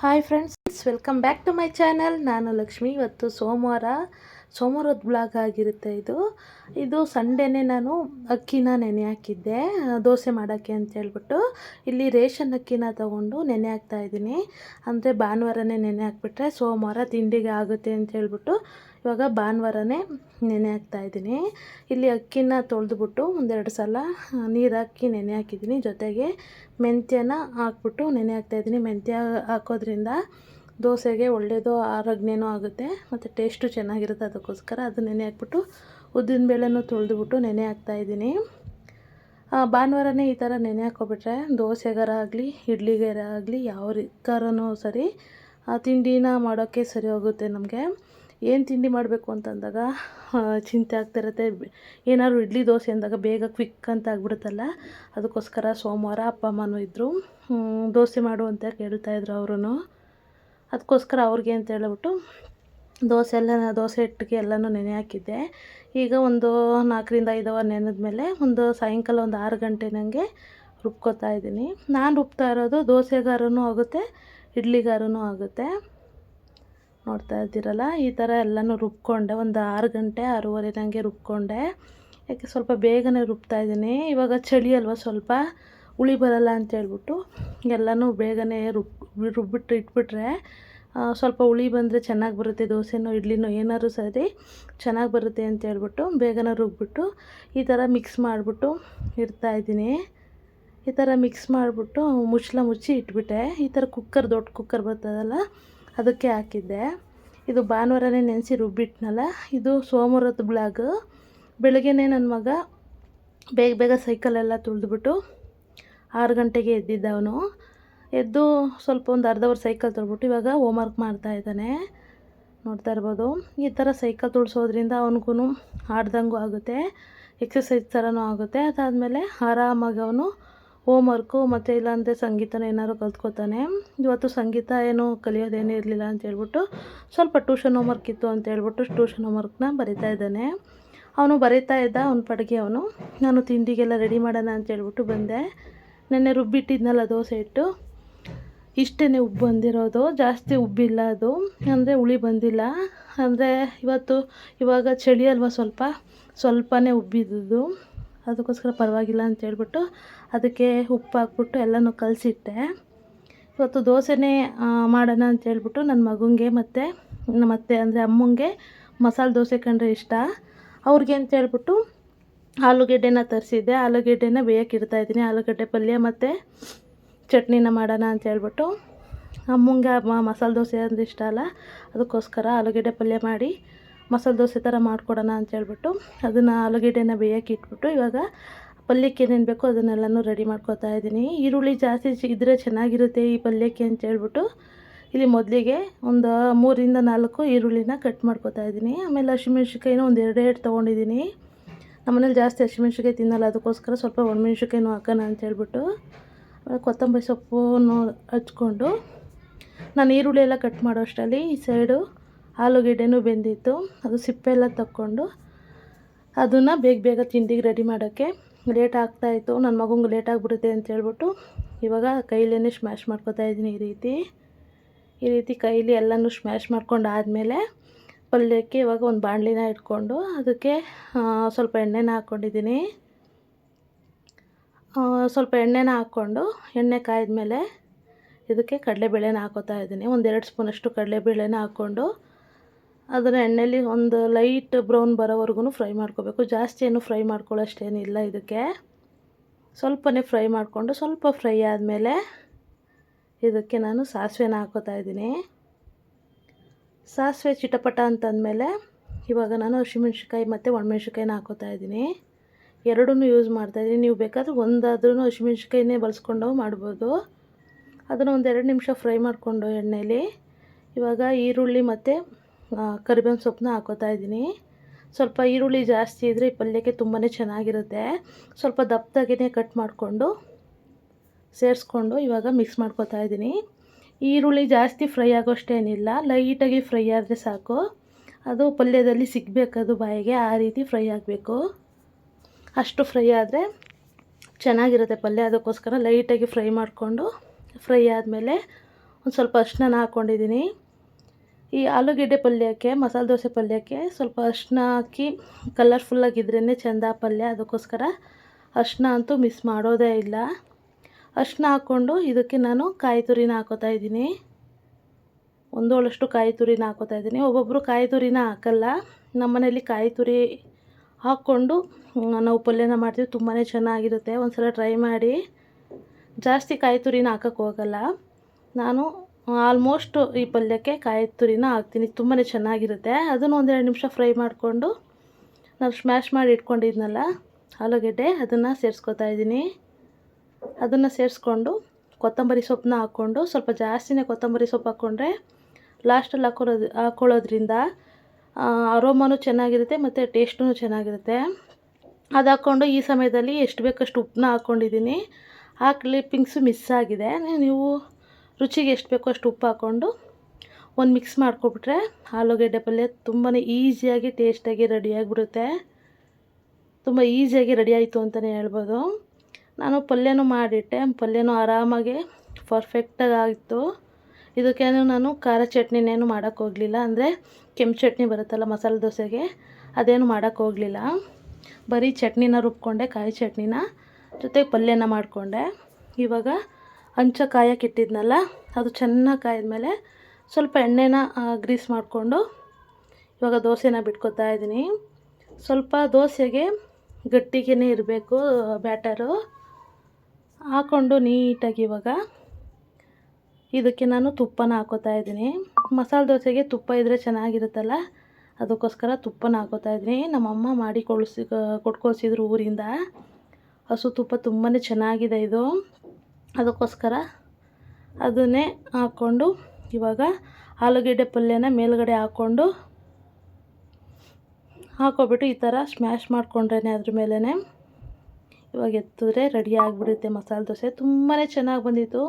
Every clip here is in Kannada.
Hi friends welcome back to my channel ನಾನು ಲಕ್ಷ್ಮಿ. ಇವತ್ತು ಸೋಮವಾರ, ಸೋಮವಾರದ ಬ್ಲಾಗ್ ಆಗಿರುತ್ತೆ ಇದು. ಇದು ಸಂಡೇನೆ ನಾನು ಅಕ್ಕಿನ ನೆನೆ ಹಾಕಿದ್ದೆ. ದೋಸೆ ಮಾಡೋಕ್ಕೆ ಅಂತ ಹೇಳ್ಬಿಟ್ಟು. ಇಲ್ಲಿ ರೇಷನ್ ಅಕ್ಕಿನ ತೊಗೊಂಡು ನೆನೆ ಹಾಕ್ತಾ ಇದ್ದೀನಿ. ಅಂದರೆ ಭಾನುವಾರನೇ ನೆನೆ ಹಾಕ್ಬಿಟ್ರೆ ಸೋಮವಾರ ತಿಂಡಿಗೆ ಆಗುತ್ತೆ ಅಂತ ಹೇಳ್ಬಿಟ್ಟು ಇವಾಗ ಭಾನುವಾರನೇ ನೆನೆ ಹಾಕ್ತಾ ಇದ್ದೀನಿ. ಇಲ್ಲಿ ಅಕ್ಕಿನ ತೊಳೆದುಬಿಟ್ಟು ಒಂದೆರಡು ಸಲ ನೀರು ಹಾಕಿ ನೆನೆ ಹಾಕಿದ್ದೀನಿ. ಜೊತೆಗೆ ಮೆಂತ್ಯನ ಹಾಕ್ಬಿಟ್ಟು ನೆನೆ ಹಾಕ್ತಾ ಇದ್ದೀನಿ. ಮೆಂತ್ಯ ಹಾಕೋದ್ರಿಂದ ದೋಸೆಗೆ ಒಳ್ಳೆಯದು ಆರೋಗ್ಯನೂ ಆಗುತ್ತೆ ಮತ್ತು ಟೇಸ್ಟು ಚೆನ್ನಾಗಿರುತ್ತೆ ಅದಕ್ಕೋಸ್ಕರ ಅದು ನೆನೆ ಹಾಕ್ಬಿಟ್ಟು ಉದ್ದಿನ ಬೇಳೆನೂ ತೊಳೆದುಬಿಟ್ಟು ನೆನೆ ಹಾಕ್ತಾ ಇದ್ದೀನಿ. ಆ, ಭಾನುವಾರನೇ ಈ ಥರ ನೆನೆ ಹಾಕ್ಕೊಬಿಟ್ರೆ ದೋಸೆಗಾರ ಆಗಲಿ ಇಡ್ಲಿಗಾರ ಆಗಲಿ ಯಾವ ರೀ ಸರಿ ಆ ತಿಂಡಿನ ಮಾಡೋಕ್ಕೆ ಸರಿ ಹೋಗುತ್ತೆ ನಮಗೆ. ಏನು ತಿಂಡಿ ಮಾಡಬೇಕು ಅಂತಂದಾಗ ಚಿಂತೆ ಆಗ್ತಿರುತ್ತೆ ಏನಾದ್ರು ಇಡ್ಲಿ ದೋಸೆ ಅಂದಾಗ ಬೇಗ ಕ್ವಿಕ್ ಅಂತ ಆಗ್ಬಿಡುತ್ತಲ್ಲ, ಅದಕ್ಕೋಸ್ಕರ ಸೋಮವಾರ ಅಪ್ಪ ಅಮ್ಮನೂ ಇದ್ದರು ದೋಸೆ ಮಾಡು ಅಂತ ಕೇಳ್ತಾಯಿದ್ರು ಅವರು ಅದಕ್ಕೋಸ್ಕರ ಅವ್ರಿಗೆ ಅಂತ ಹೇಳ್ಬಿಟ್ಟು ದೋಸೆ ಎಲ್ಲ ದೋಸೆ ಹಿಟ್ಟಿಗೆ ಎಲ್ಲನೂ ನೆನೆ ಹಾಕಿದ್ದೆ. ಈಗ ಒಂದು ನಾಲ್ಕರಿಂದ ಐದು ಅವರ್ ನೆನೆದ್ಮೇಲೆ ಒಂದು ಸಾಯಂಕಾಲ ಒಂದು ಆರು ಗಂಟೆ ನನಗೆ ರುಬ್ಕೋತಾ ಇದ್ದೀನಿ. ನಾನು ರುಬ್ತಾ ಇರೋದು ದೋಸೆಗಾರನೂ ಆಗುತ್ತೆ, ಇಡ್ಲಿಗಾರನೂ ಆಗುತ್ತೆ. ನೋಡ್ತಾ ಇದ್ದೀರಲ್ಲ ಈ ಥರ ಎಲ್ಲನೂ ರುಬ್ಕೊಂಡೆ ಒಂದು ಆರು ಗಂಟೆ ಆರೂವರೆ ನನಗೆ ರುಬ್ಕೊಂಡೆ. ಯಾಕೆ ಸ್ವಲ್ಪ ಬೇಗನೆ ರುಬ್ತಾ ಇದ್ದೀನಿ. ಇವಾಗ ಚಳಿ ಅಲ್ವಾ ಸ್ವಲ್ಪ, ಹುಳಿ ಬರಲ್ಲ ಅಂತ ಹೇಳ್ಬಿಟ್ಟು ಎಲ್ಲನೂ ಬೇಗನೆ ರುಬ್, ರುಬ್ಬಿಟ್ಟು ಇಟ್ಬಿಟ್ರೆ ಸ್ವಲ್ಪ ಹುಳಿ ಬಂದರೆ ಚೆನ್ನಾಗಿ ಬರುತ್ತೆ, ದೋಸೆನೋ ಇಡ್ಲಿನೋ ಏನಾದ್ರು ಸರಿ ಚೆನ್ನಾಗಿ ಬರುತ್ತೆ ಅಂತ ಹೇಳ್ಬಿಟ್ಟು ಬೇಗನೆ ರುಬ್ಬಿಟ್ಟು ಈ ಥರ ಮಿಕ್ಸ್ ಮಾಡಿಬಿಟ್ಟು ಇಡ್ತಾಯಿದ್ದೀನಿ ಈ ಥರ ಮಿಕ್ಸ್ ಮಾಡಿಬಿಟ್ಟು ಮುಚ್ಚಲ ಮುಚ್ಚಿ ಇಟ್ಬಿಟ್ಟೆ. ಈ ಥರ ಕುಕ್ಕರ್ ದೊಡ್ಡ ಕುಕ್ಕರ್ ಬರ್ತದಲ್ಲ ಅದಕ್ಕೆ ಹಾಕಿದ್ದೆ. ಇದು ಭಾನುವಾರನೇ ನೆನೆಸಿ ರುಬ್ಬಿಟ್ನಲ್ಲ ಇದು ಸೋಮವಾರದ ಬ್ಲಾಗ್. ಬೆಳಗ್ಗೆ ನನ್ನ ಮಗ ಬೇಗ ಬೇಗ ಸೈಕಲೆಲ್ಲ ತುಳಿದ್ಬಿಟ್ಟು ಆರು ಗಂಟೆಗೆ ಎದ್ದಿದ್ದ ಅವನು. ಎದ್ದು ಸ್ವಲ್ಪ ಒಂದು ಅರ್ಧ ಅವರ್ ಸೈಕಲ್ ತೊಳ್ಬಿಟ್ಟು ಇವಾಗ ಹೋಮ್ವರ್ಕ್ ಮಾಡ್ತಾ ಇದ್ದಾನೆ. ನೋಡ್ತಾ ಇರ್ಬೋದು. ಈ ಥರ ಸೈಕಲ್ ತುಳಿಸೋದ್ರಿಂದ ಅವನಿಗೂ ಆಡ್ದಂಗೂ ಆಗುತ್ತೆ ಎಕ್ಸಸೈಸ್ ಥರನೂ ಆಗುತ್ತೆ. ಅದಾದಮೇಲೆ ಆರಾಮಾಗಿ ಅವನು ಹೋಮ್ವರ್ಕು ಮತ್ತು ಇಲ್ಲಾಂದರೆ ಸಂಗೀತನ ಏನಾದ್ರು ಕಲ್ತ್ಕೋತಾನೆ. ಇವತ್ತು ಸಂಗೀತ ಏನು ಕಲಿಯೋದೇನೂ ಇರಲಿಲ್ಲ ಅಂತ ಹೇಳ್ಬಿಟ್ಟು ಸ್ವಲ್ಪ ಟ್ಯೂಷನ್ ಹೋಮ್ವರ್ಕ್ ಇತ್ತು ಅಂತ ಹೇಳ್ಬಿಟ್ಟು ಟ್ಯೂಷನ್ ಹೋಮ್ವರ್ಕ್ನ ಬರಿತಾ ಇದ್ದಾನೆ. ಅವನು ಬರೀತಾ ಇದ್ದ, ಅವ್ನ ಪಡಿಗೆ ಅವನು. ನಾನು ತಿಂಡಿಗೆಲ್ಲ ರೆಡಿ ಮಾಡೋಣ ಅಂತ ಹೇಳ್ಬಿಟ್ಟು ಬಂದೆ. ನೆನ್ನೆ ರುಬ್ಬಿಟ್ಟಿದ್ನಲ್ಲ ದೋಸೆ ಇಟ್ಟು ಇಷ್ಟೇ ಉಬ್ಬು ಬಂದಿರೋದು. ಜಾಸ್ತಿ ಉಬ್ಬಿಲ್ಲ ಅದು. ಅಂದರೆ ಹುಳಿ ಬಂದಿಲ್ಲ. ಅಂದರೆ ಇವತ್ತು ಇವಾಗ ಚಳಿ ಅಲ್ವಾ ಸ್ವಲ್ಪ. ಸ್ವಲ್ಪನೇ ಉಬ್ಬಿದ್ದು ಅದಕ್ಕೋಸ್ಕರ ಪರವಾಗಿಲ್ಲ ಅಂತ ಹೇಳ್ಬಿಟ್ಟು ಅದಕ್ಕೆ ಉಪ್ಪು ಹಾಕ್ಬಿಟ್ಟು ಎಲ್ಲನೂ ಕಲಸಿಟ್ಟೆ. ಇವತ್ತು ದೋಸೆನೇ ಮಾಡೋಣ ಅಂತ ಹೇಳ್ಬಿಟ್ಟು ನನ್ನ ಮಗನಿಗೆ ಮತ್ತು ಅತ್ತೆ, ಅಂದರೆ ಅಮ್ಮಂಗೆ ಮಸಾಲೆ ದೋಸೆ ಕಂಡ್ರೆ ಇಷ್ಟ. ಅವ್ರಿಗೆ ಅಂತ ಹೇಳ್ಬಿಟ್ಟು ಆಲೂಗಡ್ಡೆನ ತರಿಸಿದ್ದೆ. ಆಲೂಗಡ್ಡೆನ ಬೇಯಕ್ಕೆ ಇಡ್ತಾಯಿದ್ದೀನಿ ಆಲೂಗಡ್ಡೆ ಪಲ್ಯ ಮತ್ತು ಚಟ್ನಿನ ಮಾಡೋಣ ಅಂತ ಹೇಳ್ಬಿಟ್ಟು ಅಮ್ಮಂಗೆ ಮಸಾಲೆ ದೋಸೆ ಅಂದ್ರೆ ಇಷ್ಟ ಅಲ್ಲ. ಅದಕ್ಕೋಸ್ಕರ ಆಲೂಗಡ್ಡೆ ಪಲ್ಯ ಮಾಡಿ ಮಸಾಲೆ ದೋಸೆ ಥರ ಮಾಡಿಕೊಡೋಣ ಅಂತ ಹೇಳ್ಬಿಟ್ಟು ಅದನ್ನು ಆಲೂಗೆಡ್ಡೆನ ಬೇಯಕ್ಕೆ ಇಟ್ಬಿಟ್ಟು ಇವಾಗ ಪಲ್ಯಕ್ಕೆ ಏನೇನು ಬೇಕೋ ಅದನ್ನೆಲ್ಲನೂ ರೆಡಿ ಮಾಡ್ಕೊತಾ ಇದ್ದೀನಿ. ಈರುಳ್ಳಿ ಜಾಸ್ತಿ ಇದ್ದರೆ ಚೆನ್ನಾಗಿರುತ್ತೆ ಈ ಪಲ್ಯಕ್ಕೆ ಅಂತ ಹೇಳ್ಬಿಟ್ಟು ಇಲ್ಲಿ ಮೊದಲಿಗೆ ಒಂದು ಮೂರಿಂದ ನಾಲ್ಕು ಈರುಳ್ಳಿನ ಕಟ್ ಮಾಡ್ಕೊತಾ ಇದ್ದೀನಿ. ಆಮೇಲೆ ಹಸಿಮೆಣ್ಸಿಕಾಯಿನ ಒಂದು ಎರಡು ಎರಡು ತೊಗೊಂಡಿದ್ದೀನಿ. ನಮ್ಮನೇಲಿ ಜಾಸ್ತಿ ಹಸಿಮೆಣ್ಸಿಕಾಯಿ ತಿನ್ನಲ್ಲ, ಅದಕ್ಕೋಸ್ಕರ ಸ್ವಲ್ಪ ಒಣಮೆಣ್ಸಿಕಾಯಿನೂ ಹಾಕೋಣ ಅಂತ ಹೇಳ್ಬಿಟ್ಟು ಆಮೇಲೆ ಕೊತ್ತಂಬರಿ ಸೊಪ್ಪನ್ನು ಹಚ್ಕೊಂಡು ನಾನು ಈರುಳ್ಳಿ ಎಲ್ಲ ಕಟ್ ಮಾಡೋ ಅಷ್ಟರಲ್ಲಿ ಈ ಸೈಡು ಆಲೂಗೆಡ್ಡೆನೂ ಬೆಂದಿತ್ತು. ಅದು ಸಿಪ್ಪೆ ಎಲ್ಲ ತಕ್ಕೊಂಡು ಅದನ್ನು ಬೇಗ ಬೇಗ ತಿಂಡಿಗೆ ರೆಡಿ ಮಾಡೋಕ್ಕೆ ಲೇಟ್ ಆಗ್ತಾಯಿತ್ತು ನನ್ನ ಮಗಂಗೆ ಲೇಟ್ ಆಗಿಬಿಡುತ್ತೆ ಅಂತ ಹೇಳ್ಬಿಟ್ಟು ಇವಾಗ ಕೈಲೇ ಸ್ಮ್ಯಾಶ್ ಮಾಡ್ಕೊತಾ ಇದ್ದೀನಿ ಈ ರೀತಿ. ಈ ರೀತಿ ಕೈಲಿ ಎಲ್ಲನೂ ಸ್ಮ್ಯಾಶ್ ಮಾಡ್ಕೊಂಡು ಆದಮೇಲೆ ಪಲ್ಯಕ್ಕೆ ಇವಾಗ ಒಂದು ಬಾಣಲಿನ ಇಟ್ಕೊಂಡು ಅದಕ್ಕೆ ಸ್ವಲ್ಪ ಎಣ್ಣೆನ ಹಾಕ್ಕೊಂಡಿದ್ದೀನಿ ಸ್ವಲ್ಪ ಎಣ್ಣೆನ ಹಾಕ್ಕೊಂಡು ಎಣ್ಣೆ ಕಾಯಿದ್ಮೇಲೆ ಇದಕ್ಕೆ ಕಡಲೆಬೇಳೆನ ಹಾಕೋತಾ ಇದ್ದೀನಿ. ಒಂದೆರಡು ಸ್ಪೂನಷ್ಟು ಕಡಲೆಬೇಳೆನ ಹಾಕ್ಕೊಂಡು ಅದನ್ನು ಎಣ್ಣೆಲಿ ಒಂದು ಲೈಟ್ ಬ್ರೌನ್ ಬರೋವರೆಗೂ ಫ್ರೈ ಮಾಡ್ಕೋಬೇಕು. ಜಾಸ್ತಿ ಏನು ಫ್ರೈ ಮಾಡ್ಕೊಳ್ಳೋಷ್ಟೇನಿಲ್ಲ ಇದಕ್ಕೆ. ಸ್ವಲ್ಪನೇ ಫ್ರೈ ಮಾಡಿಕೊಂಡು ಸ್ವಲ್ಪ ಫ್ರೈ ಆದಮೇಲೆ ಇದಕ್ಕೆ ನಾನು ಸಾಸಿವೆನ ಹಾಕೋತಾ ಇದ್ದೀನಿ. ಸಾಸಿವೆ ಚಿಟಪಟ ಅಂತಂದಮೇಲೆ ಇವಾಗ ನಾನು ಹಸಿಮೆಣ್ಸಿಕಾಯಿ ಮತ್ತು ಒಣಮೆಣ್ಸಿಕಾಯಿನ ಹಾಕೋತಾ ಇದ್ದೀನಿ. ಎರಡೂ ಯೂಸ್ ಮಾಡ್ತಾಯಿದ್ದೀನಿ ನೀವು ಬೇಕಾದ್ರೆ ಒಂದಾದ್ರೂ ಹಸಿಮೆಣ್ಸಿಕಾಯಿನೇ ಬಳಸ್ಕೊಂಡು ಮಾಡ್ಬೋದು. ಅದನ್ನು ಒಂದೆರಡು ನಿಮಿಷ ಫ್ರೈ ಮಾಡಿಕೊಂಡು ಎಣ್ಣೆಯಲ್ಲಿ ಇವಾಗ ಈರುಳ್ಳಿ ಮತ್ತು ಕರಿಬೇವಿನ ಸೊಪ್ಪನ್ನ ಹಾಕೋತಾ ಇದ್ದೀನಿ. ಸ್ವಲ್ಪ ಈರುಳ್ಳಿ ಜಾಸ್ತಿ ಇದ್ದರೆ ಈ ಪಲ್ಯಕ್ಕೆ ತುಂಬಾ ಚೆನ್ನಾಗಿರುತ್ತೆ. ಸ್ವಲ್ಪ ದಪ್ಪದಾಗೇ ಕಟ್ ಮಾಡಿಕೊಂಡು ಸೇರಿಸ್ಕೊಂಡು ಇವಾಗ ಮಿಕ್ಸ್ ಮಾಡ್ಕೋತಾ ಇದ್ದೀನಿ. ಈರುಳ್ಳಿ ಜಾಸ್ತಿ ಫ್ರೈ ಆಗೋಷ್ಟೇನಿಲ್ಲ ಲೈಟಾಗಿ ಫ್ರೈ ಆದರೆ ಸಾಕು. ಅದು ಪಲ್ಯದಲ್ಲಿ ಸಿಗಬೇಕದು ಬಾಯಿಗೆ, ಆ ರೀತಿ ಫ್ರೈ ಆಗಬೇಕು. ಅಷ್ಟು ಫ್ರೈ ಆದರೆ ಚೆನ್ನಾಗಿರುತ್ತೆ ಪಲ್ಯ. ಅದಕ್ಕೋಸ್ಕರ ಲೈಟಾಗಿ ಫ್ರೈ ಮಾಡಿಕೊಂಡು ಫ್ರೈ ಆದಮೇಲೆ ಒಂದು ಸ್ವಲ್ಪ ಅರಿಶಿನ ಹಾಕ್ಕೊಂಡಿದ್ದೀನಿ ಈ ಆಲೂಗೆಡ್ಡೆ ಪಲ್ಯಕ್ಕೆ, ಮಸಾಲೆ ದೋಸೆ ಪಲ್ಯಕ್ಕೆ ಸ್ವಲ್ಪ ಅರಿಶಿನ ಹಾಕಿ ಕಲರ್ಫುಲ್ಲಾಗಿದ್ರೇ ಚೆಂದ ಪಲ್ಯ. ಅದಕ್ಕೋಸ್ಕರ ಅರಿಶಿನ ಅಂತೂ ಮಿಸ್ ಮಾಡೋದೇ ಇಲ್ಲ. ಅರಿಶಿನ ಹಾಕ್ಕೊಂಡು ಇದಕ್ಕೆ ನಾನು ಕಾಯಿ ತುರಿನ ಹಾಕೋತಾ ಇದ್ದೀನಿ. ಒಂದೋಳಷ್ಟು ಕಾಯಿ ತುರಿನ ಹಾಕೋತಾ ಇದ್ದೀನಿ. ಒಬ್ಬೊಬ್ಬರು ಕಾಯಿ ತುರಿನ ಹಾಕಲ್ಲ. ನಮ್ಮ ಮನೇಲಿ ಕಾಯಿ ತುರಿ ಹಾಕ್ಕೊಂಡು ನಾವು ಪಲ್ಯನ ಮಾಡ್ತೀವಿ. ತುಂಬಾ ಚೆನ್ನಾಗಿರುತ್ತೆ. ಒಂದು ಸಲ ಟ್ರೈ ಮಾಡಿ. ಜಾಸ್ತಿ ಕಾಯಿ ತುರಿನ ಹಾಕಕ್ಕೆ ಹೋಗಲ್ಲ. ನಾನು ಆಲ್ಮೋಸ್ಟ್ ಈ ಪಲ್ಯಕ್ಕೆ ಕಾಯಿ ತುರಿನ ಹಾಕ್ತೀನಿ. ತುಂಬಾ ಚೆನ್ನಾಗಿರುತ್ತೆ. ಅದನ್ನು ಒಂದೆರಡು ನಿಮಿಷ ಫ್ರೈ ಮಾಡಿಕೊಂಡು ನಾವು ಸ್ಮ್ಯಾಶ್ ಮಾಡಿ ಇಟ್ಕೊಂಡಿದ್ನಲ್ಲ, ಆಲೂಗೆಡ್ಡೆ ಅದನ್ನು ಸೇರಿಸ್ಕೊತಾ ಇದ್ದೀನಿ. ಅದನ್ನು ಸೇರಿಸ್ಕೊಂಡು ಕೊತ್ತಂಬರಿ ಸೊಪ್ಪನ್ನ ಹಾಕ್ಕೊಂಡು ಸ್ವಲ್ಪ ಜಾಸ್ತಿನೇ ಕೊತ್ತಂಬರಿ ಸೊಪ್ಪು ಹಾಕ್ಕೊಂಡ್ರೆ ಲಾಸ್ಟಲ್ಲಿ ಹಾಕೊಳ್ಳೋದು ಹಾಕ್ಕೊಳ್ಳೋದ್ರಿಂದ ಅರೋಮನೂ ಚೆನ್ನಾಗಿರುತ್ತೆ ಮತ್ತು ಟೇಸ್ಟೂ ಚೆನ್ನಾಗಿರುತ್ತೆ. ಅದು ಹಾಕ್ಕೊಂಡು ಈ ಸಮಯದಲ್ಲಿ ಎಷ್ಟು ಬೇಕಷ್ಟು ಉಪ್ಪನ್ನ ಹಾಕ್ಕೊಂಡಿದ್ದೀನಿ ಆ ಕ್ಲಿಪ್ಪಿಂಗ್ಸು ಮಿಸ್ ಆಗಿದೆ. ನೀವು ರುಚಿಗೆ ಎಷ್ಟು ಬೇಕೋ ಅಷ್ಟು ಉಪ್ಪು ಹಾಕ್ಕೊಂಡು ಒಂದು ಮಿಕ್ಸ್ ಮಾಡ್ಕೊಬಿಟ್ರೆ ಆಲೂಗಡ್ಡೆ ಪಲ್ಯ ತುಂಬಾ ಈಸಿಯಾಗಿ ಟೇಸ್ಟಾಗಿ ರೆಡಿಯಾಗಿಬಿಡುತ್ತೆ. ತುಂಬ ಈಸಿಯಾಗಿ ರೆಡಿ ಆಯಿತು ಅಂತಲೇ ಹೇಳ್ಬೋದು. ನಾನು ಪಲ್ಯನೂ ಮಾಡಿಟ್ಟೆ, ಪಲ್ಯನೂ ಆರಾಮಾಗಿ ಪರ್ಫೆಕ್ಟಾಗಿ ಆಯಿತು ಇದಕ್ಕೇನು ನಾನು ಖಾರ ಚಟ್ನಿನೇನು ಮಾಡೋಕ್ಕೆ ಹೋಗಲಿಲ್ಲ, ಅಂದರೆ ಕೆಂಪು ಚಟ್ನಿ ಬರುತ್ತಲ್ಲ ಮಸಾಲೆ ದೋಸೆಗೆ, ಅದೇನು ಮಾಡೋಕ್ಕೆ ಹೋಗಲಿಲ್ಲ. ಬರೀ ಚಟ್ನಿನ ರುಬ್ಕೊಂಡೆ, ಕಾಯಿ ಚಟ್ನಿನ ಜೊತೆಗೆ ಪಲ್ಯನ ಮಾಡಿಕೊಂಡೆ. ಇವಾಗ ಹಂಚ ಕಾಯಕ್ಕೆ ಇಟ್ಟಿದ್ನಲ್ಲ ಅದು ಚೆನ್ನಾಗಿ ಕಾಯಿದ್ಮೇಲೆ ಸ್ವಲ್ಪ ಎಣ್ಣೆನ ಗ್ರೀಸ್ ಮಾಡಿಕೊಂಡು ಇವಾಗ ದೋಸೆನ ಬಿಟ್ಕೊತಾ ಇದ್ದೀನಿ. ಸ್ವಲ್ಪ ದೋಸೆಗೆ ಗಟ್ಟಿಗೆ ಇರಬೇಕು, ಬ್ಯಾಟರು. ಹಾಕ್ಕೊಂಡು ನೀಟಾಗಿ ಇವಾಗ ಇದಕ್ಕೆ ನಾನು ತುಪ್ಪನ ಹಾಕೋತಾ ಇದ್ದೀನಿ. ಮಸಾಲೆ ದೋಸೆಗೆ ತುಪ್ಪ ಇದ್ದರೆ ಚೆನ್ನಾಗಿರುತ್ತಲ್ಲ, ಅದಕ್ಕೋಸ್ಕರ ತುಪ್ಪನ ಹಾಕೋತಾ ಇದ್ದೀನಿ. ನಮ್ಮಮ್ಮ ಮಾಡಿ ಕೊಳಿಸಿ, ಕೊಟ್ಕೊಳ್ಸಿದ್ರು ಊರಿಂದ. ಹಸು ತುಪ್ಪ ತುಂಬಾ ಚೆನ್ನಾಗಿದೆ ಇದು. ಅದಕ್ಕೋಸ್ಕರ ಅದನ್ನೇ ಹಾಕ್ಕೊಂಡು ಇವಾಗ ಆಲೂಗಡ್ಡೆ ಪಲ್ಯನ ಮೇಲುಗಡೆ ಹಾಕ್ಕೊಂಡು ಹಾಕೋಬಿಟ್ಟು ಈ ಥರ ಸ್ಮ್ಯಾಶ್ ಮಾಡಿಕೊಂಡ್ರೆ ಅದ್ರ ಮೇಲೇ ಇವಾಗ ಎತ್ತಿದ್ರೆ ರೆಡಿ ಆಗಿಬಿಡುತ್ತೆ ಮಸಾಲೆ ದೋಸೆ. ತುಂಬಾ ಚೆನ್ನಾಗಿ ಬಂದಿತ್ತು.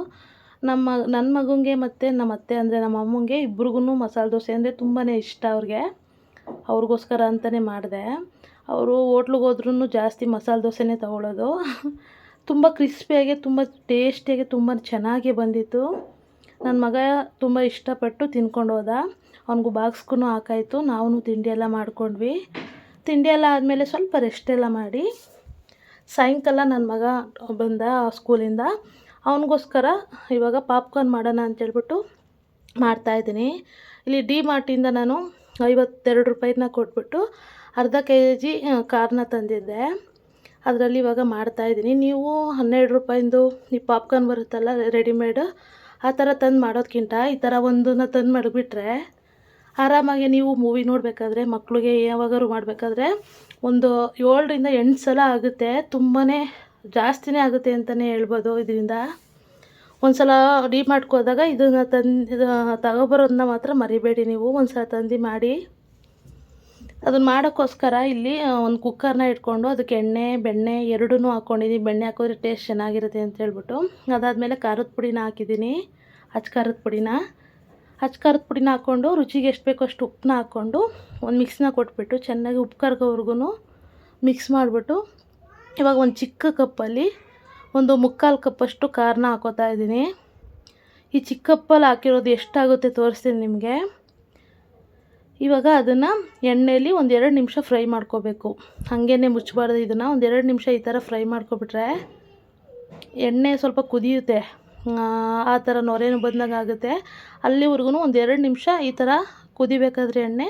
ನಮ್ಮ ನನ್ನ ಮಗನಿಗೆ ಮತ್ತು ನಮ್ಮ ಅತ್ತೆ ಅಂದರೆ ನಮ್ಮ ಅಮ್ಮಂಗೆ ಇಬ್ರಿಗೂ ಮಸಾಲೆ ದೋಸೆ ಅಂದರೆ ತುಂಬಾ ಇಷ್ಟ ಅವ್ರಿಗೆ. ಅವ್ರಿಗೋಸ್ಕರ ಅಂತಲೇ ಮಾಡಿದೆ. ಅವರು ಹೋಟ್ಲಿಗೆ ಹೋದ್ರೂ ಜಾಸ್ತಿ ಮಸಾಲೆ ದೋಸೆನೇ ತೊಗೊಳ್ಳೋದು ತುಂಬ ಕ್ರಿಸ್ಪಿಯಾಗಿ, ತುಂಬ ಟೇಸ್ಟಿಯಾಗಿ, ತುಂಬ ಚೆನ್ನಾಗಿ ಬಂದಿತ್ತು. ನನ್ನ ಮಗ ತುಂಬ ಇಷ್ಟಪಟ್ಟು ತಿನ್ಕೊಂಡು ಹೋದ. ಅವನಿಗೂ ಬಾಕ್ಸ್ಗೂ ಹಾಕಾಯಿತು. ನಾವು ತಿಂಡಿ ಎಲ್ಲ ಮಾಡ್ಕೊಂಡ್ವಿ. ತಿಂಡಿ ಎಲ್ಲ ಆದಮೇಲೆ ಸ್ವಲ್ಪ ರೆಸ್ಟ್ ಎಲ್ಲ ಮಾಡಿ ಸಾಯಂಕಾಲ ನನ್ನ ಮಗ ಬಂದ ಸ್ಕೂಲಿಂದ. ಅವನಿಗೋಸ್ಕರ ಇವಾಗ ಪಾಪ್ಕಾರ್ನ್ ಮಾಡೋಣ ಅಂತೇಳ್ಬಿಟ್ಟು ಮಾಡ್ತಾಯಿದ್ದೀನಿ ಇಲ್ಲಿ ಡಿ ಮಾರ್ಟಿಂದ ನಾನು ಐವತ್ತೆರಡು ರೂಪಾಯಿನ ಕೊಟ್ಬಿಟ್ಟು ಅರ್ಧ ಕೆ ಜಿ ಕಾರ್ನ ತಂದಿದ್ದೆ. ಅದರಲ್ಲಿ ಇವಾಗ ಮಾಡ್ತಾಯಿದ್ದೀನಿ ನೀವು ಹನ್ನೆರಡು ರೂಪಾಯಿಂದು ಈ ಪಾಪ್ಕಾರ್ನ್ ಬರುತ್ತಲ್ಲ, ರೆಡಿಮೇಡ್, ಆ ಥರ ತಂದು ಮಾಡೋದಕ್ಕಿಂತ ಈ ಥರ ಒಂದನ್ನ ತಂದು ಮಡಗಿಬಿಟ್ರೆ ಆರಾಮಾಗಿ ನೀವು ಮೂವಿ ನೋಡಬೇಕಾದ್ರೆ ಮಕ್ಕಳಿಗೆ ಯಾವಾಗಾದ್ರು ಮಾಡಬೇಕಾದ್ರೆ ಒಂದು ಏಳರಿಂದ ಎಂಟು ಸಲ ಆಗುತ್ತೆ. ತುಂಬಾ ಜಾಸ್ತಿನೇ ಆಗುತ್ತೆ ಅಂತಲೇ ಹೇಳ್ಬೋದು ಇದರಿಂದ. ಒಂದು ಸಲ ಡಿ ಮಾಡ್ಕೋದಾಗ ಇದನ್ನು ತಂದು ತಗೊಬರೋದನ್ನ ಮಾತ್ರ ಮರಿಬೇಡಿ ನೀವು. ಒಂದು ಸಲ ತಂದು ಮಾಡಿ. ಅದನ್ನು ಮಾಡೋಕ್ಕೋಸ್ಕರ ಇಲ್ಲಿ ಒಂದು ಕುಕ್ಕರ್ನ ಇಟ್ಕೊಂಡು ಅದಕ್ಕೆ ಎಣ್ಣೆ, ಬೆಣ್ಣೆ ಎರಡೂ ಹಾಕ್ಕೊಂಡಿದ್ದೀನಿ ಬೆಣ್ಣೆ ಹಾಕಿದ್ರೆ ಟೇಸ್ಟ್ ಚೆನ್ನಾಗಿರುತ್ತೆ ಅಂತ ಹೇಳ್ಬಿಟ್ಟು. ಅದಾದಮೇಲೆ ಖಾರದ ಪುಡಿನ ಹಾಕಿದ್ದೀನಿ ಹಚ್ ಖಾರದ ಪುಡಿನ. ಹಚ್ ಖಾರದ ಪುಡಿನ ಹಾಕ್ಕೊಂಡು ರುಚಿಗೆ ಎಷ್ಟು ಬೇಕೋ ಅಷ್ಟು ಉಪ್ಪನ್ನ ಹಾಕ್ಕೊಂಡು ಒಂದು ಮಿಕ್ಸ್ನ ಕೊಟ್ಬಿಟ್ಟು ಚೆನ್ನಾಗಿ ಉಪ್ಪು ಕರ್ಗೋವರೆಗೂ ಮಿಕ್ಸ್ ಮಾಡಿಬಿಟ್ಟು ಇವಾಗ ಒಂದು ಚಿಕ್ಕ ಕಪ್ಪಲ್ಲಿ ಒಂದು ಮುಕ್ಕಾಲು ಕಪ್ಪಷ್ಟು ಖಾರನ ಹಾಕೋತಾ ಇದ್ದೀನಿ ಈ ಚಿಕ್ಕ ಕಪ್ಪಲ್ಲಿ ಹಾಕಿರೋದು ಎಷ್ಟಾಗುತ್ತೆ ತೋರಿಸ್ತೀನಿ ನಿಮಗೆ. ಇವಾಗ ಅದನ್ನು ಎಣ್ಣೆಯಲ್ಲಿ ಒಂದೆರಡು ನಿಮಿಷ ಫ್ರೈ ಮಾಡ್ಕೋಬೇಕು. ಹಾಗೇನೆ ಮುಚ್ಚಬಾರ್ದು ಇದನ್ನು. ಒಂದೆರಡು ನಿಮಿಷ ಈ ಥರ ಫ್ರೈ ಮಾಡ್ಕೊಬಿಟ್ರೆ ಎಣ್ಣೆ ಸ್ವಲ್ಪ ಕುದಿಯುತ್ತೆ. ಆ ಥರ ನೊರೆನೂ ಬಂದಂಗೆ ಆಗುತ್ತೆ. ಅಲ್ಲಿವರೆಗೂ ಒಂದೆರಡು ನಿಮಿಷ ಈ ಥರ ಕುದಿಬೇಕಾದ್ರೆ ಎಣ್ಣೆ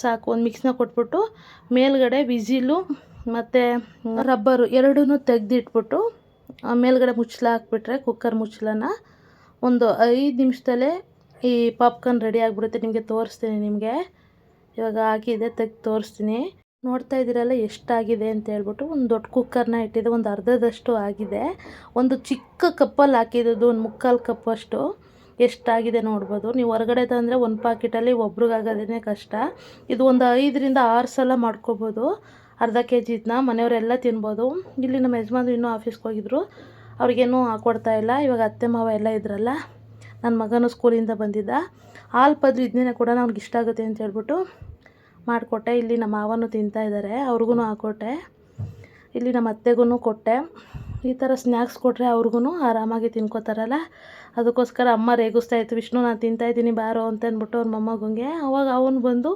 ಸಾಕು. ಒಂದು ಮಿಕ್ಸ್ನ ಕೊಟ್ಬಿಟ್ಟು ಮೇಲ್ಗಡೆ ವಿಸಿಲು ಮತ್ತು ರಬ್ಬರು ಎರಡೂ ತೆಗೆದಿಟ್ಬಿಟ್ಟು ಮೇಲ್ಗಡೆ ಮುಚ್ಚಳ ಹಾಕ್ಬಿಟ್ರೆ ಕುಕ್ಕರ್ ಮುಚ್ಚಳನ ಒಂದು ಐದು ನಿಮಿಷದಲ್ಲೇ ಈ ಪಾಪ್ಕಾರ್ನ್ ರೆಡಿ ಆಗಿಬಿಡುತ್ತೆ. ನಿಮಗೆ ತೋರಿಸ್ತೀನಿ ನಿಮಗೆ. ಇವಾಗ ಆಗಿದೆ ತೆಗ್ದು ತೋರಿಸ್ತೀನಿ. ನೋಡ್ತಾ ಇದ್ದೀರಲ್ಲ, ಎಷ್ಟಾಗಿದೆ ಅಂತ ಹೇಳ್ಬಿಟ್ಟು ಒಂದು ದೊಡ್ಡ ಕುಕ್ಕರ್ನ ಇಟ್ಟಿದ್ದೆ ಒಂದು ಅರ್ಧದಷ್ಟು ಆಗಿದೆ. ಒಂದು ಚಿಕ್ಕ ಕಪ್ಪಲ್ಲಿ ಹಾಕಿದ್ದು ಒಂದು ಮುಕ್ಕಾಲು ಕಪ್ಪಷ್ಟು ಎಷ್ಟಾಗಿದೆ ನೋಡ್ಬೋದು. ನೀವು ಹೊರಗಡೆ ತಂದರೆ ಒಂದು ಪಾಕೆಟಲ್ಲಿ ಒಬ್ರಿಗಾಗೋದೇ ಕಷ್ಟ. ಇದು ಒಂದು ಐದರಿಂದ ಆರು ಸಲ ಮಾಡ್ಕೊಬೋದು. ಅರ್ಧ ಕೆ ಜಿ ಇದನ್ನ ಮನೆಯವರೆಲ್ಲ ತಿನ್ಬೋದು. ಇಲ್ಲಿ ನಮ್ಮ ಯಜಮಾನ್ರು ಇನ್ನೂ ಆಫೀಸ್ಗೆ ಹೋಗಿದ್ರು. ಅವ್ರಿಗೇನೂ ಹಾಕ್ಕೊಡ್ತಾ ಇಲ್ಲ. ಇವಾಗ ಅತ್ತೆ ಮಾವ ಎಲ್ಲ ಇದ್ರಲ್ಲ, ನನ್ನ ಮಗನೂ ಸ್ಕೂಲಿಂದ ಬಂದಿದ್ದ. ಹಾಲು ಪದ್ರು ಇದನ್ನೇ ಕೂಡ ಅವ್ನಿಗೆ ಇಷ್ಟ ಆಗುತ್ತೆ ಅಂತ ಹೇಳ್ಬಿಟ್ಟು ಮಾಡಿಕೊಟ್ಟೆ. ಇಲ್ಲಿ ನಮ್ಮ ಮಾವನು ತಿಂತಾ ಇದ್ದಾರೆ ಅವ್ರಿಗೂ ಹಾಕ್ಕೊಟ್ಟೆ ಇಲ್ಲಿ ನಮ್ಮ ಅತ್ತೆಗೂ ಕೊಟ್ಟೆ. ಈ ಥರ ಸ್ನ್ಯಾಕ್ಸ್ ಕೊಟ್ಟರೆ ಅವ್ರಿಗೂ ಆರಾಮಾಗಿ ತಿನ್ಕೋತಾರಲ್ಲ. ಅದಕ್ಕೋಸ್ಕರ ಅಮ್ಮ ರೇಗಿಸ್ತಾ ಇತ್ತು, ವಿಷ್ಣು, ನಾನು ತಿಂತಾಯಿದ್ದೀನಿ ಬಾರೋ ಅಂತ ಅಂದ್ಬಿಟ್ಟು ಅವ್ರ ಮೊಮ್ಮಗಂಗೆ. ಅವಾಗ ಅವನು ಬಂದು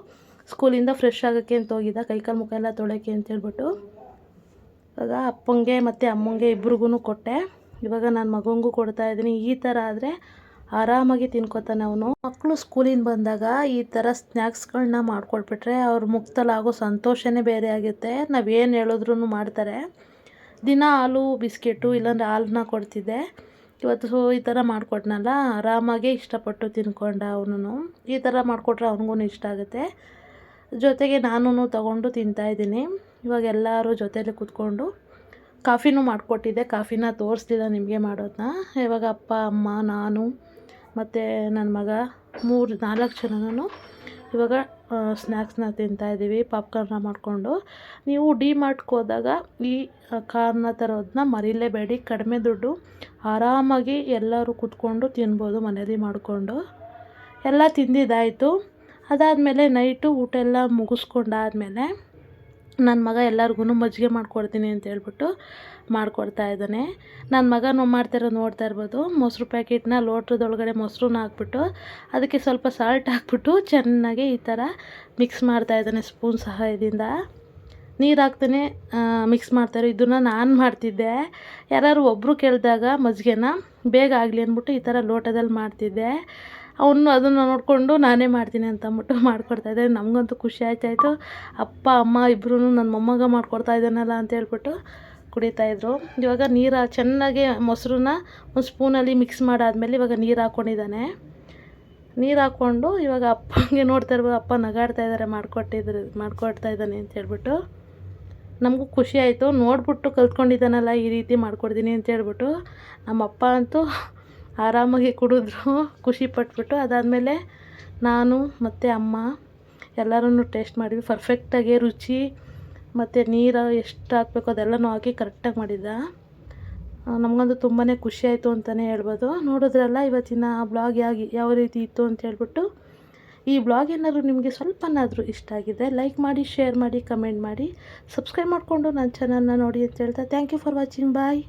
ಸ್ಕೂಲಿಂದ ಫ್ರೆಶ್ ಆಗೋಕ್ಕೆ ಅಂತ ಹೋಗಿದ್ದ ಕೈಕಾಲು ಮುಖ ಎಲ್ಲ ಅಂತ ಹೇಳ್ಬಿಟ್ಟು. ಇವಾಗ ಅಪ್ಪಂಗೆ ಮತ್ತು ಅಮ್ಮಂಗೆ ಇಬ್ರಿಗೂ ಕೊಟ್ಟೆ. ಇವಾಗ ನಾನು ಮಗನಿಗೂ ಕೊಡ್ತಾ ಇದ್ದೀನಿ. ಈ ಥರ ಆದರೆ ಆರಾಮಾಗಿ ತಿನ್ಕೋತಾನೆ ಅವನು. ಮಕ್ಕಳು ಸ್ಕೂಲಿಂದ ಬಂದಾಗ ಈ ಥರ ಸ್ನ್ಯಾಕ್ಸ್ಗಳನ್ನ ಮಾಡಿಕೊಟ್ಬಿಟ್ರೆ ಅವ್ರ ಮುಖದಲ್ಲಿ ಆಗೋ ಸಂತೋಷನೇ ಬೇರೆ ಆಗುತ್ತೆ. ನಾವೇನು ಹೇಳಿದ್ರು ಮಾಡ್ತಾರೆ. ದಿನ ಹಾಲು, ಬಿಸ್ಕೆಟು, ಇಲ್ಲಾಂದ್ರೆ ಹಾಲನ್ನ ಕೊಡ್ತಿದ್ದೆ. ಇವತ್ತು ಈ ಥರ ಮಾಡಿಕೊಟ್ನಲ್ಲ, ಆರಾಮಾಗೆ ಇಷ್ಟಪಟ್ಟು ತಿನ್ಕೊಂಡ ಅವನು ಈ ಥರ ಮಾಡಿಕೊಟ್ರೆ ಅವನಿಗೂ ಇಷ್ಟ ಆಗುತ್ತೆ. ಜೊತೆಗೆ ನಾನು ತೊಗೊಂಡು ತಿಂತಾಯಿದ್ದೀನಿ ಇವಾಗ ಎಲ್ಲರೂ ಜೊತೇಲಿ ಕೂತ್ಕೊಂಡು ಕಾಫಿನೂ ಮಾಡಿಕೊಟ್ಟಿದ್ದೆ. ಕಾಫಿನ ತೋರಿಸ್ತಿಲ್ಲ ನಿಮಗೆ ಮಾಡೋದನ್ನ ಇವಾಗ ಅಪ್ಪ, ಅಮ್ಮ, ನಾನು ಮತ್ತು ನನ್ನ ಮಗ ಮೂರು ನಾಲ್ಕು ಜನನೂ ಇವಾಗ ಸ್ನ್ಯಾಕ್ಸ್ನ ತಿಂತಾಯಿದ್ದೀವಿ ಪಾಪ್ಕಾರ್ನ ಮಾಡಿಕೊಂಡು. ನೀವು ಡಿ ಮಾರ್ಟ್ಗೆ ಹೋದಾಗ ಈ ಕಾರ್ನ ತರೋದನ್ನ ಮರಿಲೇಬೇಡಿ, ಕಡಿಮೆ ದುಡ್ಡು, ಆರಾಮಾಗಿ ಎಲ್ಲರೂ ಕುತ್ಕೊಂಡು ತಿನ್ಬೋದು ಮನೇಲಿ ಮಾಡಿಕೊಂಡು. ಎಲ್ಲ ತಿಂದಿದ್ದಾಯಿತು. ಅದಾದಮೇಲೆ ನೈಟು ಊಟ ಎಲ್ಲ ಮುಗಿಸ್ಕೊಂಡಾದ್ಮೇಲೆ ನನ್ನ ಮಗ ಎಲ್ಲರಿಗೂ ಮಜ್ಜಿಗೆ ಮಾಡಿಕೊಡ್ತೀನಿ ಅಂತ ಹೇಳ್ಬಿಟ್ಟು ಮಾಡಿಕೊಡ್ತಾ ಇದ್ದಾನೆ. ನನ್ನ ಮಗ ಮಾಡ್ತಿರೋದು ನೋಡ್ತಾ ಇರ್ಬೋದು. ಮೊಸರು ಪ್ಯಾಕೆಟ್ನ ಲೋಟದೊಳಗಡೆ ಮೊಸರನ್ನ ಹಾಕ್ಬಿಟ್ಟು ಅದಕ್ಕೆ ಸ್ವಲ್ಪ ಸಾಲ್ಟ್ ಹಾಕ್ಬಿಟ್ಟು ಚೆನ್ನಾಗಿ ಈ ಥರ ಮಿಕ್ಸ್ ಮಾಡ್ತಾ ಇದ್ದಾನೆ ಸ್ಪೂನ್ ಸಹಾಯದಿಂದ ನೀರು ಹಾಕ್ತಾನೆ ಮಿಕ್ಸ್ ಮಾಡ್ತಾರೆ ಇದನ್ನು ನಾನು ಮಾಡ್ತಿದ್ದೆ. ಯಾರು ಒಬ್ಬರು ಕೇಳಿದಾಗ ಮಜ್ಜಿಗೆನ ಬೇಗ ಆಗಲಿ ಅಂದ್ಬಿಟ್ಟು ಈ ಥರ ಲೋಟದಲ್ಲಿ ಮಾಡ್ತಿದ್ದೆ. ಅವನು ಅದನ್ನು ನೋಡಿಕೊಂಡು ನಾನೇ ಮಾಡ್ತೀನಿ ಅಂತ ಅಂದ್ಬಿಟ್ಟು ಮಾಡಿಕೊಡ್ತಾಯಿದ್ದೆ ನಮಗಂತೂ ಖುಷಿ ಆಯ್ತಾಯಿತ್ತು ಅಪ್ಪ, ಅಮ್ಮ ಇಬ್ಬರೂ ನನ್ನ ಮೊಮ್ಮಗ ಮಾಡ್ಕೊಡ್ತಾ ಇದ್ದಾನಲ್ಲ ಅಂತ ಹೇಳ್ಬಿಟ್ಟು ಕುಡಿತಾಯಿದ್ರು ಇವಾಗ ನೀರು ಚೆನ್ನಾಗಿ ಮೊಸರನ್ನ ಒಂದು ಸ್ಪೂನಲ್ಲಿ ಮಿಕ್ಸ್ ಮಾಡಾದಮೇಲೆ ಇವಾಗ ನೀರು ಹಾಕ್ಕೊಂಡಿದ್ದಾನೆ ನೀರು ಹಾಕ್ಕೊಂಡು ಇವಾಗ ಅಪ್ಪಂಗೆ ನೋಡ್ತಾ ಇರ್ಬೋದು, ಅಪ್ಪ ನಗಾಡ್ತಾ ಇದ್ದಾರೆ ಮಾಡ್ಕೊಟ್ಟಿದ್ರು, ಮಾಡಿಕೊಡ್ತಾ ಇದ್ದಾನೆ ಅಂತ ಹೇಳ್ಬಿಟ್ಟು. ನಮಗೂ ಖುಷಿ ಆಯಿತು. ನೋಡ್ಬಿಟ್ಟು ಕಲ್ತ್ಕೊಂಡಿದ್ದಾನಲ್ಲ ಈ ರೀತಿ ಮಾಡ್ಕೊಡ್ತೀನಿ ಅಂತ ಹೇಳ್ಬಿಟ್ಟು. ನಮ್ಮ ಅಪ್ಪ ಅಂತೂ ಆರಾಮಾಗಿ ಕುಡಿದ್ರು, ಖುಷಿ ಪಟ್ಬಿಟ್ಟು. ಅದಾದಮೇಲೆ ನಾನು ಮತ್ತು ಅಮ್ಮ ಎಲ್ಲರೂ ಟೇಸ್ಟ್ ಮಾಡಿದ್ವಿ. ಪರ್ಫೆಕ್ಟಾಗಿ ರುಚಿ, ಮತ್ತು ನೀರು ಎಷ್ಟು ಹಾಕ್ಬೇಕು ಅದೆಲ್ಲನೂ ಹಾಕಿ ಕರೆಕ್ಟಾಗಿ ಮಾಡಿದ್ದ. ನಮಗಂತೂ ತುಂಬಾ ಖುಷಿ ಆಯಿತು ಅಂತಲೇ ಹೇಳ್ಬೋದು. ನೋಡಿದ್ರಲ್ಲ, ಇವತ್ತಿನ ಬ್ಲಾಗ್ ಯಾಗಿ, ಯಾವ ರೀತಿ ಇತ್ತು ಅಂತ ಹೇಳ್ಬಿಟ್ಟು. ಈ ಬ್ಲಾಗ್ ಏನಾದರೂ ನಿಮಗೆ ಸ್ವಲ್ಪನಾದರೂ ಇಷ್ಟ ಆಗಿದೆ ಲೈಕ್ ಮಾಡಿ ಶೇರ್ ಮಾಡಿ ಕಮೆಂಟ್ ಮಾಡಿ ಸಬ್ಸ್ಕ್ರೈಬ್ ಮಾಡಿಕೊಂಡು ನನ್ನ ಚಾನಲ್ನ ನೋಡಿ ಅಂತ ಹೇಳ್ತಾ thank you for watching bye